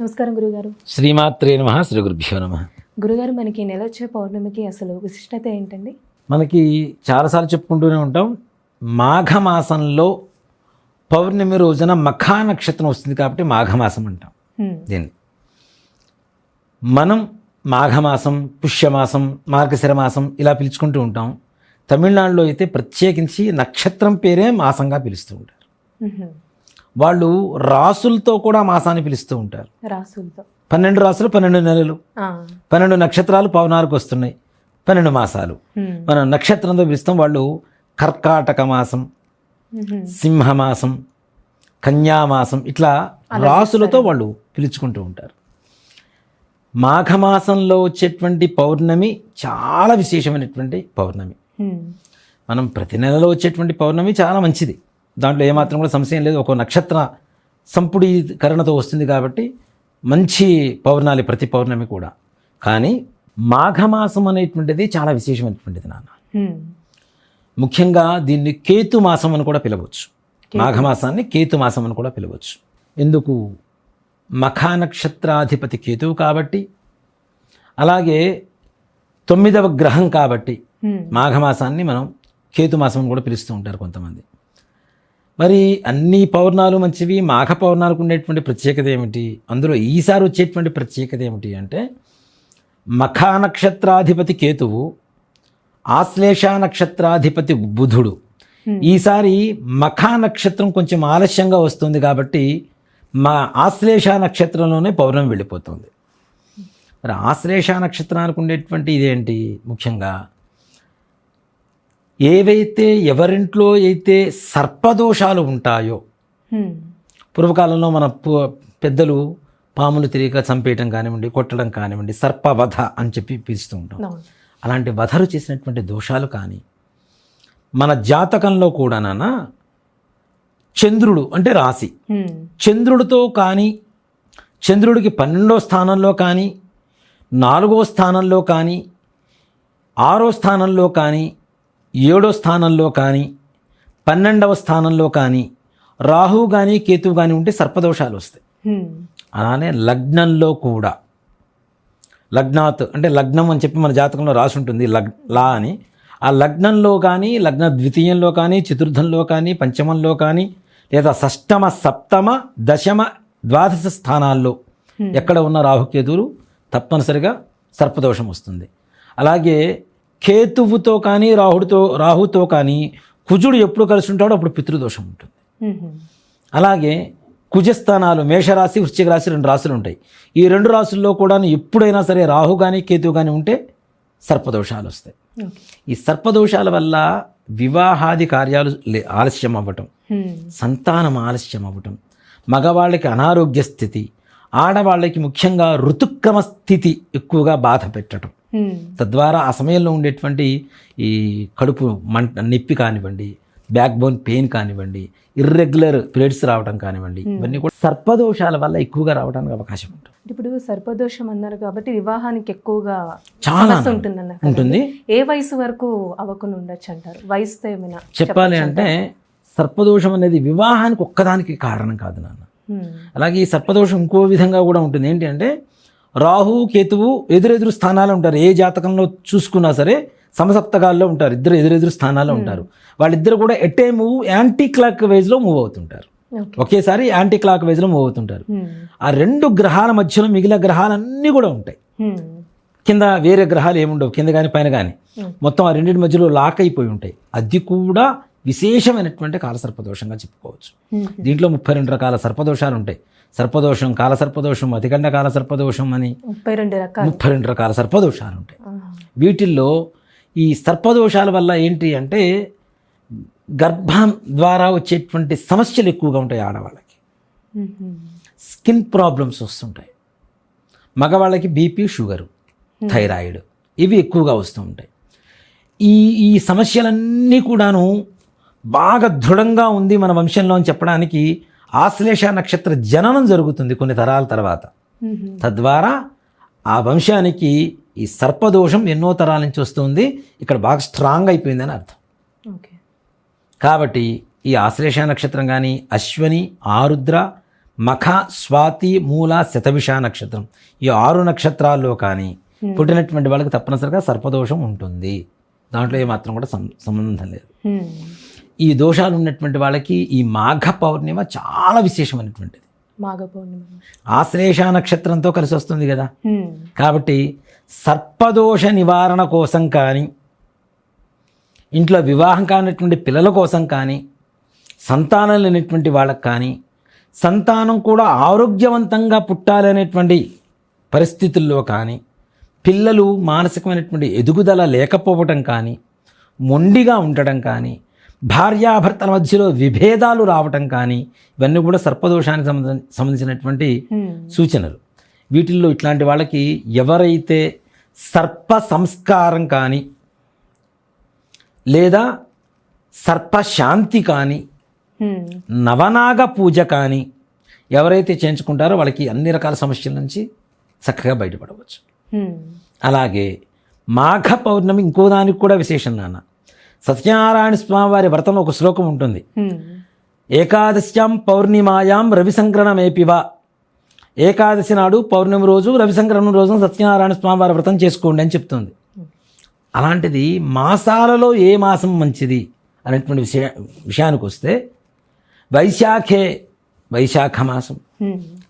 నమస్కారం గురుగారు. శ్రీమాత్రే నమ శ్రీ గురుభ్యో నమ. గురుగారు మనకి నెల వచ్చే పౌర్ణమికి అసలు విశిష్టత ఏంటండి? మనకి చాలాసార్లు చెప్పుకుంటూనే ఉంటాం మాఘమాసంలో పౌర్ణమి రోజున మఖా నక్షత్రం వస్తుంది కాబట్టి మాఘమాసం అంటాం. దీన్ని. మనం మాఘమాసం పుష్యమాసం మార్గశిర మాసం ఇలా పిలుచుకుంటూ ఉంటాం. తమిళనాడులో అయితే ప్రత్యేకించి నక్షత్రం పేరే మాసంగా పిలుస్తూ ఉంటారు. వాళ్ళు రాసులతో కూడా మాసాన్ని పిలుస్తూ ఉంటారు. రాసులతో. పన్నెండు రాసులు పన్నెండు నెలలు. పన్నెండు నక్షత్రాలు పవనాలకు వస్తున్నాయి. పన్నెండు మాసాలు. మనం నక్షత్రంతో పిలుస్తాం వాళ్ళు కర్కాటక మాసం. సింహమాసం కన్యామాసం ఇట్లా రాసులతో వాళ్ళు పిలుచుకుంటూ ఉంటారు. మాఘమాసంలో వచ్చేటువంటి పౌర్ణమి చాలా విశేషమైనటువంటి పౌర్ణమి. మనం ప్రతి నెలలో వచ్చేటువంటి పౌర్ణమి చాలా మంచిది. దాంట్లో ఏమాత్రం కూడా సంశయం లేదు. ఒక నక్షత్ర సంపుడీకరణతో వస్తుంది కాబట్టి మంచి పౌర్ణాలి ప్రతి పౌర్ణమి కూడా. కానీ మాఘమాసం అనేటువంటిది చాలా విశేషమైనటువంటిది నాన్న. ముఖ్యంగా దీన్ని కేతు మాసం అని కూడా పిలవచ్చు. మాఘమాసాన్ని కేతు మాసం అని కూడా పిలవచ్చు. ఎందుకు? మఖా నక్షత్రాధిపతి కేతువు కాబట్టి అలాగే తొమ్మిదవ గ్రహం కాబట్టి. మాఘమాసాన్ని మనం కేతు మాసం అని కూడా పిలుస్తూ ఉంటారు కొంతమంది. మరి అన్ని పౌర్ణాలు మంచివి మాఘ పౌర్ణాలకు ఉండేటువంటి ప్రత్యేకత ఏమిటి? అందులో ఈసారి వచ్చేటువంటి ప్రత్యేకత ఏమిటి అంటే మఖా నక్షత్రాధిపతి కేతువు ఆశ్లేష నక్షత్రాధిపతి బుధుడు. ఈసారి మఖా నక్షత్రం కొంచెం ఆలస్యంగా వస్తుంది కాబట్టి మా ఆశ్లేష నక్షత్రంలోనే పౌర్ణమి వెళ్ళిపోతుంది. మరి ఆశ్లేష నక్షత్రానికి ఉండేటువంటి ఇదేంటి ముఖ్యంగా? ఏవైతే ఎవరింట్లో అయితే సర్పదోషాలు ఉంటాయో. పూర్వకాలంలో మన పెద్దలు పాములు తిరిగి చంపేయటం కానివ్వండి కొట్టడం కానివ్వండి సర్పవధ అని చెప్పి పిలుస్తూ ఉంటాం. అలాంటి వధలు చేసినటువంటి దోషాలు కానీ మన జాతకంలో కూడానా చంద్రుడు అంటే రాశి. చంద్రుడితో కానీ చంద్రుడికి పన్నెండో స్థానంలో కానీ నాలుగో స్థానంలో కానీ ఆరో స్థానంలో కానీ ఏడో స్థానంలో కానీ పన్నెండవ స్థానంలో కానీ రాహు కానీ కేతువు కానీ ఉంటే సర్పదోషాలు వస్తాయి. అలానే లగ్నంలో కూడా. లగ్నాత్ అంటే లగ్నం అని చెప్పి మన జాతకంలో రాసి ఉంటుంది లగ్ లా అని. ఆ లగ్నంలో కానీ లగ్న ద్వితీయంలో కానీ చతుర్థంలో కానీ పంచమంలో కానీ లేదా షష్టమ సప్తమ దశమ ద్వాదశ స్థానాల్లో ఎక్కడ ఉన్న రాహుకేతువులు తప్పనిసరిగా సర్పదోషం వస్తుంది. అలాగే కేతువుతో కానీ రాహుడితో రాహుతో కానీ కుజుడు ఎప్పుడు కలిసి ఉంటాడో అప్పుడు పితృదోషం ఉంటుంది. అలాగే కుజస్థానాలు మేషరాశి వృశ్చిక రాశి రెండు రాశులు ఉంటాయి ఈ రెండు రాశుల్లో కూడా ఎప్పుడైనా సరే రాహు కానీ కేతు కానీ ఉంటే సర్పదోషాలు వస్తాయి. ఈ సర్పదోషాల వల్ల వివాహాది కార్యాలు లే- ఆలస్యం అవ్వటం. సంతానం ఆలస్యం అవ్వటం మగవాళ్ళకి అనారోగ్య స్థితి ఆడవాళ్ళకి ముఖ్యంగా ఋతుక్రమ స్థితి ఎక్కువగా బాధ పెట్టడం. తద్వారా ఆ సమయంలో ఉండేటువంటి ఈ కడుపు మంట నొప్పి కానివ్వండి బ్యాక్ బోన్ పెయిన్ కానివ్వండి ఇర్రెగ్యులర్ పీరియడ్స్ రావడం కానివ్వండి ఇవన్నీ కూడా సర్పదోషాల వల్ల ఎక్కువగా రావడానికి అవకాశం ఉంటుంది. ఇప్పుడు సర్పదోషం అన్నారు కాబట్టి వివాహానికి ఎక్కువగా చాలా కదా. ఉంటుంది. ఏ వయసు వరకు అవ్వకుండా ఉండొచ్చు అంటారు? వయసుతో ఏమైనా చెప్పాలి అంటే సర్పదోషం అనేది వివాహానికి ఒక్కదానికి కారణం కాదు నాన్న. హ్మ్. అలాగే ఈ సర్పదోషం ఇంకో విధంగా కూడా ఉంటుంది. ఏంటి అంటే రాహు కేతువు ఎదురెదురు స్థానాలు ఉంటారు. ఏ జాతకంలో చూసుకున్నా సరే సమసప్తకాల్లో ఉంటారు. ఇద్దరు ఎదురెదురు స్థానాల్లో ఉంటారు. వాళ్ళిద్దరు కూడా at a move anti clock వైజ్లో move అవుతుంటారు. ఒకేసారి యాంటీ క్లాక్ వైజ్లో మూవ్ అవుతుంటారు. హ్మ్. ఆ రెండు గ్రహాల మధ్యలో మిగిలిన గ్రహాలన్నీ కూడా ఉంటాయి. హ్మ్. కింద వేరే గ్రహాలు ఏముండవు. కింద కానీ పైన కానీ Hmm. మొత్తం ఆ రెండింటి మధ్యలో లాక్ అయిపోయి ఉంటాయి. అది కూడా విశేషమైనటువంటి కాలసర్పదోషంగా చెప్పుకోవచ్చు. దీంట్లో ముప్పై రెండు రకాల సర్పదోషాలు ఉంటాయి. సర్పదోషం కాలసర్పదోషం అతికండ కాల సర్పదోషం అని ముప్పై రెండు రకాలు. ముప్పై రెండు రకాల సర్పదోషాలు ఉంటాయి. వీటిల్లో ఈ సర్పదోషాల వల్ల ఏంటి అంటే గర్భం ద్వారా వచ్చేటువంటి సమస్యలు ఎక్కువగా ఉంటాయి ఆడవాళ్ళకి. స్కిన్ ప్రాబ్లమ్స్ వస్తుంటాయి. మగవాళ్ళకి బీపీ షుగరు థైరాయిడ్ ఇవి ఎక్కువగా వస్తూ ఉంటాయి. ఈ ఈ సమస్యలన్నీ కూడాను బాగా దృఢంగా ఉంది మన వంశంలో అని చెప్పడానికి ఆశ్లేష నక్షత్ర జననం జరుగుతుంది కొన్ని తరాల తర్వాత. తద్వారా ఆ వంశానికి ఈ సర్పదోషం ఎన్నో తరాల నుంచి వస్తుంది. ఇక్కడ బాగా స్ట్రాంగ్ అయిపోయిందని అర్థం. కాబట్టి ఈ ఆశ్లేష నక్షత్రం కానీ అశ్వని ఆరుద్ర మఖ స్వాతి మూల శతభిష నక్షత్రం ఈ ఆరు నక్షత్రాల్లో కానీ పుట్టినటువంటి వాళ్ళకి తప్పనిసరిగా సర్పదోషం ఉంటుంది. దాంట్లో ఏమాత్రం కూడా సంబంధం లేదు. ఈ దోషాలు ఉన్నటువంటి వాళ్ళకి ఈ మాఘ పౌర్ణిమ చాలా విశేషమైనటువంటిది. మాఘ పౌర్ణమి. ఆశ్లేష నక్షత్రంతో కలిసి వస్తుంది కదా. కాబట్టి సర్పదోష నివారణ కోసం కానీ ఇంట్లో వివాహం కానటువంటి పిల్లల కోసం కానీ సంతానం లేనటువంటి వాళ్ళకి కానీ సంతానం కూడా ఆరోగ్యవంతంగా పుట్టాలనేటువంటి పరిస్థితుల్లో కానీ పిల్లలు మానసికమైనటువంటి ఎదుగుదల లేకపోవటం కానీ మొండిగా ఉండటం కానీ భార్యాభర్తల మధ్యలో విభేదాలు రావటం కానీ ఇవన్నీ కూడా సర్పదోషానికి సంబంధ సంబంధించినటువంటి. సూచనలు వీటిల్లో ఇట్లాంటి వాళ్ళకి ఎవరైతే సర్ప సంస్కారం కానీ లేదా సర్పశాంతి కానీ. నవనాగ పూజ కానీ ఎవరైతే చేయించుకుంటారో వాళ్ళకి అన్ని రకాల సమస్యల నుంచి చక్కగా బయటపడవచ్చు. అలాగే మాఘ పౌర్ణమి ఇంకో దానికి కూడా విశేషం నాన్న సత్యనారాయణ స్వామి వారి వ్రతంలో ఒక శ్లోకం ఉంటుంది. ఏకాదశ్యాం పౌర్ణిమాయాం రవిసంక్రమేపివా ఏకాదశి నాడు పౌర్ణమి రోజు రవిసంక్రమణ రోజున సత్యనారాయణ స్వామి వారి వ్రతం చేసుకోండి అని చెప్తుంది. అలాంటిది మాసాలలో ఏ మాసం మంచిది అనేటువంటి విషయ విషయానికి వస్తే వైశాఖే వైశాఖ మాసం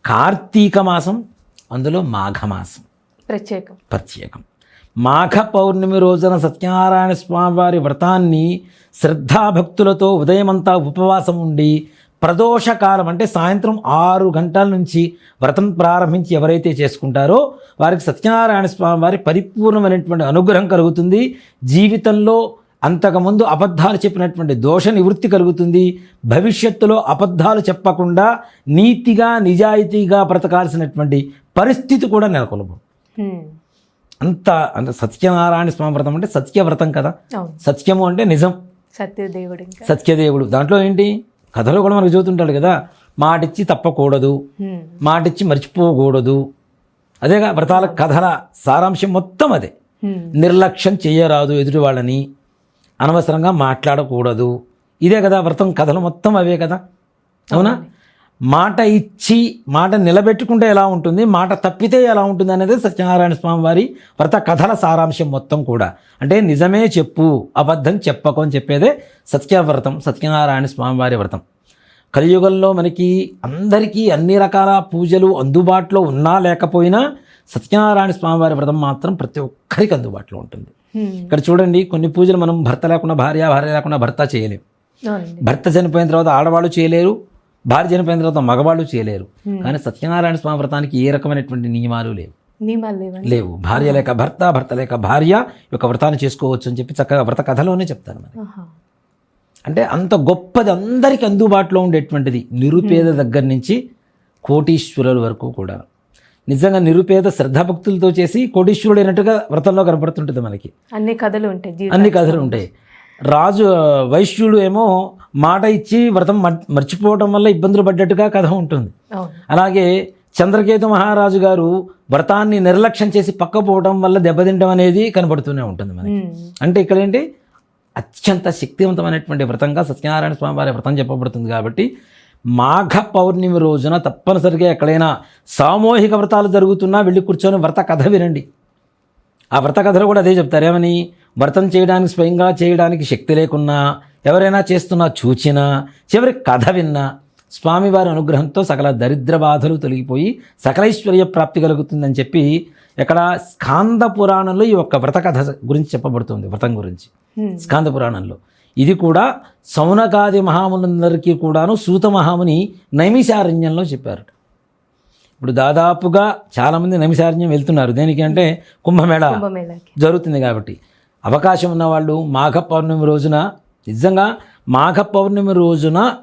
కార్తీక మాసం అందులో మాఘమాసం. ప్రత్యేకం. ప్రత్యేకం. మాఘ పౌర్ణమి రోజున సత్యనారాయణ స్వామి వారి వ్రతాన్ని శ్రద్ధాభక్తులతో ఉదయమంతా ఉపవాసం ఉండి ప్రదోషకాలం అంటే సాయంత్రం ఆరు గంటల నుంచి వ్రతం ప్రారంభించి ఎవరైతే చేసుకుంటారో వారికి సత్యనారాయణ స్వామి వారి పరిపూర్ణమైనటువంటి అనుగ్రహం కలుగుతుంది. జీవితంలో అంతకుముందు అబద్ధాలు చెప్పినటువంటి దోష నివృత్తి కలుగుతుంది. భవిష్యత్తులో అబద్ధాలు చెప్పకుండా నీతిగా నిజాయితీగా బ్రతకాల్సినటువంటి పరిస్థితి కూడా నెలకొల్పు. అంత అంటే సత్యనారాయణ స్వామి వ్రతం అంటే సత్యవ్రతం కదా? సత్యము అంటే నిజం. సత్యదేవుడు సత్యదేవుడు. దాంట్లో ఏంటి? కథలో కూడా మనకు చదువుతుంటాడు కదా. మాటిచ్చి తప్పకూడదు. మాటిచ్చి మర్చిపోకూడదు. అదేగా వ్రతాల కథల సారాంశం మొత్తం అదే. నిర్లక్ష్యం చేయరాదు ఎదుటి వాళ్ళని. అనవసరంగా మాట్లాడకూడదు. ఇదే కదా వ్రతం కథలు మొత్తం అవే కదా? అవునా? మాట ఇచ్చి మాట నిలబెట్టుకుంటే ఎలా ఉంటుంది? మాట తప్పితే ఎలా ఉంటుంది అనేది సత్యనారాయణ స్వామి వారి వ్రత కథల సారాంశం మొత్తం కూడా. అంటే నిజమే చెప్పు అబద్ధం చెప్పకు అని చెప్పేదే సత్యవ్రతం సత్యనారాయణ స్వామి వారి వ్రతం. కలియుగంలో మనకి అందరికీ అన్ని రకాల పూజలు అందుబాటులో ఉన్నా లేకపోయినా సత్యనారాయణ స్వామి వారి వ్రతం మాత్రం ప్రతి ఒక్కరికి అందుబాటులో ఉంటుంది. ఇక్కడ చూడండి కొన్ని పూజలు మనం భర్త లేకుండా భార్య భార్య లేకుండా భర్త చేయలేం. అవునండి. భర్త చనిపోయిన తర్వాత ఆడవాళ్ళు చేయలేరు భార్య చనిపోయిన తర్వాత మగవాళ్ళు చేయలేరు. కానీ సత్యనారాయణ స్వామి వ్రతానికి ఏ రకమైనటువంటి నియమాలు లేవు. లేవు. భార్య లేక భర్త భర్త లేక భార్య యొక్క వ్రతాన్ని చేసుకోవచ్చు అని చెప్పి చక్కగా వ్రత కథలోనే చెప్తారు మరి. ఆహా. అంటే అంత గొప్పది అందరికీ అందుబాటులో ఉండేటువంటిది నిరుపేద దగ్గర నుంచి కోటీశ్వరుల వరకు కూడా. నిజంగా నిరుపేద శ్రద్ధాభక్తులతో చేసి కోటీశ్వరుడైనట్టుగా వ్రతంలో కనపడుతుంటుంది మనకి. అన్ని కథలు ఉంటాయి అన్ని కథలు ఉంటాయి. రాజు వైశ్యుడు ఏమో మాట ఇచ్చి వ్రతం మర్- మర్చిపోవడం వల్ల ఇబ్బందులు పడ్డట్టుగా కథ ఉంటుంది. అలాగే చంద్రకేతు మహారాజు గారు వ్రతాన్ని నిర్లక్ష్యం చేసి పక్కపోవడం వల్ల దెబ్బతింటం అనేది కనబడుతూనే ఉంటుంది మనకి. అంటే ఇక్కడ ఏంటి అత్యంత శక్తివంతమైనటువంటి వ్రతంగా సత్యనారాయణ స్వామి వారి వ్రతం చెప్పబడుతుంది కాబట్టి మాఘ పౌర్ణమి రోజున తప్పనిసరిగా ఎక్కడైనా సామూహిక వ్రతాలు జరుగుతున్నా వెళ్ళి కూర్చొని వ్రత కథ వినండి. ఆ వ్రత కథలో కూడా అదే చెప్తారు. ఏమని? వ్రతం చేయడానికి స్వయంగా చేయడానికి శక్తి లేకున్నా ఎవరైనా చేస్తున్నా చూచినా చివరి కథ విన్నా స్వామివారి అనుగ్రహంతో సకల దరిద్ర బాధలు తొలగిపోయి సకలైశ్వర్య ప్రాప్తి కలుగుతుందని చెప్పి ఇక్కడ స్కాంద పురాణంలో ఈ యొక్క వ్రత కథ గురించి చెప్పబడుతుంది వ్రతం గురించి. స్కాంద పురాణంలో. ఇది కూడా సౌనకాది మహాములందరికీ కూడాను సూత మహాముని నైమిషారణ్యంలో చెప్పారు ఇప్పుడు దాదాపుగా చాలామంది నైమిషారణ్యం వెళ్తున్నారు. దేనికి అంటే కుంభమేళ జరుగుతుంది కాబట్టి. అవకాశం ఉన్నవాళ్ళు మాఘ పౌర్ణమి రోజున నిజంగా మాఘ పౌర్ణమి రోజున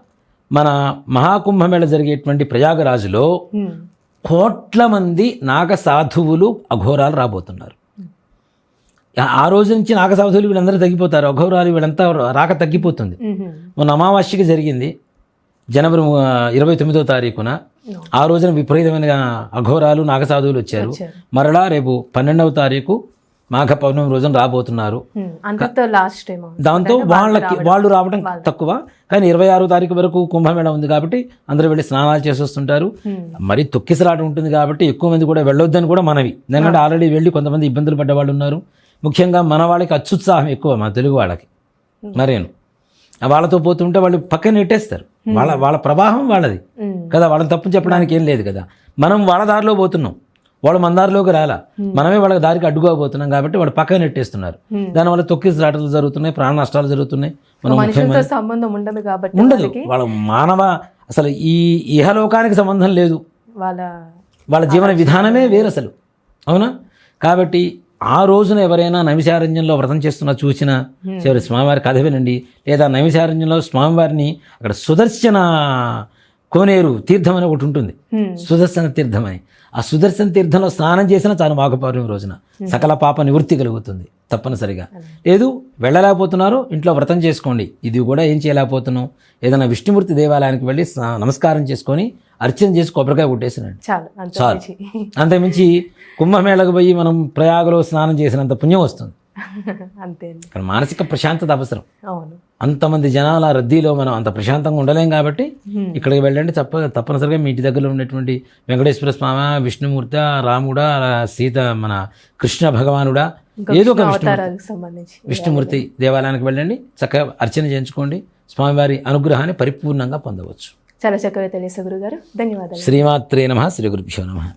మన మహాకుంభమేళ జరిగేటువంటి ప్రయాగరాజులో. కోట్ల మంది నాగ సాధువులు అఘోరాలు రాబోతున్నారు ఆ- రోజు నుంచి నాగ సాధువులు వీళ్ళందరూ తగ్గిపోతారు అఘోరాలు వీళ్ళంతా రాక తగ్గిపోతుంది. మొన్న అమావాస్యకి జరిగింది జనవరి ఇరవై తొమ్మిదో తారీఖున. ఆ రోజున విపరీతమైన అఘోరాలు నాగసాధువులు వచ్చారు. మరలా రేపు పన్నెండవ తారీఖు మాఘ పౌర్ణమి రోజున రాబోతున్నారు. దాంతో వాళ్ళకి వాళ్ళు రావడం తక్కువ. కానీ ఇరవై ఆరో తారీఖు వరకు కుంభమేళ ఉంది కాబట్టి అందరూ వెళ్ళి స్నానాలు చేసి వస్తుంటారు మరి తొక్కిసలాట ఉంటుంది కాబట్టి ఎక్కువ మంది కూడా వెళ్ళొద్దని కూడా మనవి. ఎందుకంటే ఆల్రెడీ వెళ్ళి కొంతమంది ఇబ్బందులు పడ్డ వాళ్ళు ఉన్నారు. ముఖ్యంగా మన వాళ్ళకి అత్యుత్సాహం ఎక్కువ మన తెలుగు వాళ్ళకి. మరేను? ఆ వాళ్ళతో పోతుంటే వాళ్ళు పక్కన నెట్టేస్తారు వాళ్ళ వాళ్ళ ప్రవాహం వాళ్ళది. కదా వాళ్ళని తప్పు చెప్పడానికి ఏం లేదు కదా. మనం వాళ్ళ దారిలో పోతున్నాం. వాళ్ళు మన దారిలోకి రాలా మనమే వాళ్ళకి దారికి అడ్డుగా పోతున్నాం కాబట్టి వాళ్ళు పక్కన నెట్టేస్తున్నారు. దానివల్ల తొక్కిసలాటలు జరుగుతున్నాయి ప్రాణ నష్టాలు జరుగుతున్నాయి. మనం మనుషులతో సంబంధం ఉండదు కాబట్టి ఉండదు. వాళ్ళ మానవ అసలు ఈ ఇహలోకానికి సంబంధం లేదు. వాళ్ళ వాళ్ళ జీవన విధానమే వేరు అసలు అవునా? కాబట్టి ఆ రోజున ఎవరైనా నైమిషారణ్యంలో వ్రతం చేస్తున్నా చూసినా చివరి స్వామివారి కథ వినండి. లేదా నైమిషారణ్యంలో స్వామివారిని అక్కడ సుదర్శన కోనేరు తీర్థం అని ఒకటి ఉంటుంది. సుదర్శన తీర్థం అని. ఆ సుదర్శన తీర్థంలో స్నానం చేసినా చాలు మాఘ పౌర్ణమి రోజున సకల పాప నివృత్తి కలుగుతుంది తప్పనిసరిగా. లేదు వెళ్ళలేకపోతున్నారు ఇంట్లో వ్రతం చేసుకోండి. ఇది కూడా ఏం చేయలేకపోతున్నాం. ఏదైనా విష్ణుమూర్తి దేవాలయానికి వెళ్ళి నమస్కారం చేసుకొని అర్చన చేసి కొబ్బరికాయ కొట్టేసినండి చాలు చాలు. మంచి. అంతకుమించి కుంభమేళకు పోయి మనం ప్రయాగలో స్నానం చేసినంత పుణ్యం వస్తుంది. అంతే మానసిక ప్రశాంతత అవసరం. అవును. అంతమంది జనాల రద్దీలో మనం అంత ప్రశాంతంగా ఉండలేం కాబట్టి. ఇక్కడికి వెళ్ళండి. తప్ప తప్పనిసరిగా మీ ఇంటి దగ్గరలో ఉన్నటువంటి వెంకటేశ్వర స్వామి విష్ణుమూర్తి రాముడా సీత మన కృష్ణ భగవానుడా ఏదో ఒక సంబంధించి. విష్ణుమూర్తి దేవాలయానికి వెళ్ళండి. చక్కగా అర్చన చేయించుకోండి. స్వామివారి అనుగ్రహాన్ని పరిపూర్ణంగా పొందవచ్చు. చాలా చక్కగా తెలియసే గురుగారు. ధన్యవాదాలు. శ్రీమాత్రే నమ. శ్రీ గురుభ్యో నమ.